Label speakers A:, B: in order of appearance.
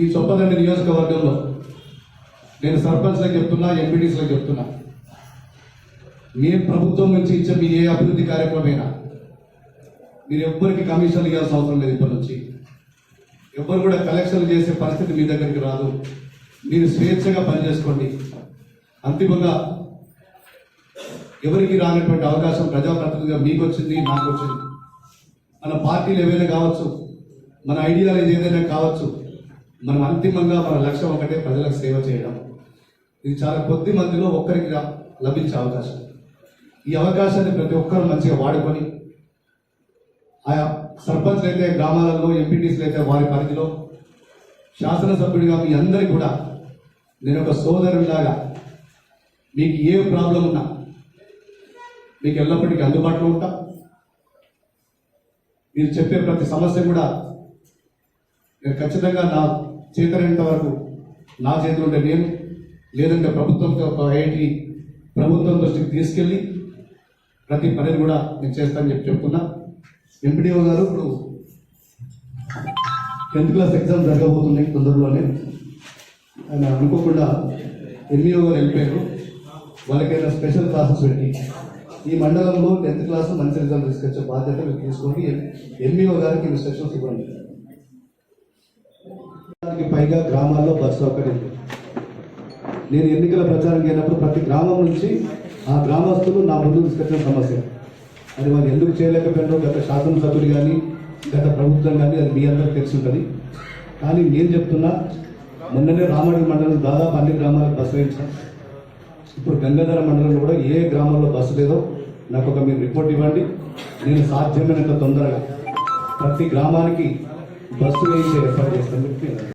A: ఈ చొప్పదండి నియోజకవర్గంలో నేను సర్పంచ్లకు చెప్తున్నా ఎంపీడీస్లకు చెప్తున్నా. మీ ప్రభుత్వం నుంచి ఇచ్చే మీ ఏ అభివృద్ధి కార్యక్రమమైనా మీరు ఎవ్వరికి కమిషన్లు ఇవ్వాల్సిన అవసరం లేదు ఇప్పటి నుంచి. ఎవ్వరు కూడా కలెక్షన్లు చేసే పరిస్థితి మీ దగ్గరికి రాదు. మీరు స్వేచ్ఛగా పనిచేసుకోండి. అంతిమంగా ఎవరికి రానటువంటి అవకాశం ప్రజాప్రతినిధిగా మీకు వచ్చింది నాకు వచ్చింది మన పార్టీలు ఏవైనా కావచ్చు మన ఐడియాలజీ ఏదైనా కావచ్చు మనం అంతిమంగా మన లక్ష్యం ఒకటే ప్రజలకు సేవ చేయడం. ఇది చాలా కొద్ది మందిలో ఒక్కరికి లభించే అవకాశం. ఈ అవకాశాన్ని ప్రతి ఒక్కరు మంచిగా వాడుకొని ఆయా సర్పంచ్లు అయితే గ్రామాలలో ఎంపీటీసీలు అయితే వారి పరిధిలో శాసనసభ్యుడిగా మీ అందరికీ కూడా నేను ఒక సోదరుడిలాగా మీకు ఏ ప్రాబ్లం ఉన్నా మీకు ఎల్లప్పటికీ అందుబాటులో ఉంటా. మీరు చెప్పే ప్రతి సమస్య కూడా నేను ఖచ్చితంగా నా చేతనంత వరకు నా చేతిలో ఉంటే నేను లేదంటే ప్రభుత్వంతో ఒక ఐఐటి ప్రభుత్వం దృష్టికి తీసుకెళ్ళి ప్రతి పనిని కూడా నేను చేస్తానని చెప్పి చెప్తున్నా ఎంపీడీఓ గారు ఇప్పుడు టెన్త్ క్లాస్ ఎగ్జామ్ జరగబోతున్నాయి తొందరలోనే. ఆయన అనుకోకుండా ఎంఈఓ గారు వెళ్ళిపోయారు. వాళ్ళకైనా స్పెషల్ క్లాసెస్ పెట్టి ఈ మండలంలో టెన్త్ క్లాస్ మంచి రిజల్ట్ తీసుకొచ్చే బాధ్యత మీరు తీసుకోండి. ఎంఈఓ గారికి ఇన్స్ట్రక్షన్స్ ఇవ్వండి. దానికి పైగా గ్రామాల్లో బస్ సౌకర్యం నేను ఎన్నికల ప్రచారం అయినప్పుడు ప్రతి గ్రామం నుంచి ఆ గ్రామస్తులు నా ముందు తీసుకొచ్చిన సమస్య. అది వాళ్ళు ఎందుకు చేయలేకపోయినారో గత శాసనసభ్యులు కానీ గత ప్రభుత్వం కానీ అది మీ అందరికి తెలిసి ఉంటుంది. కానీ నేను చెప్తున్నా మొన్ననే రామడి మండలం దాదాపు అన్ని గ్రామాలకు బస్సు వేయించాం. ఇప్పుడు గంగాధర మండలంలో కూడా ఏ గ్రామంలో బస్సు లేదో నాకు ఒక మీరు రిపోర్ట్ ఇవ్వండి. నేను సాధ్యమైనంత తొందరగా ప్రతి గ్రామానికి బస్సు వేయించే ఏర్పాటు చేస్తాను.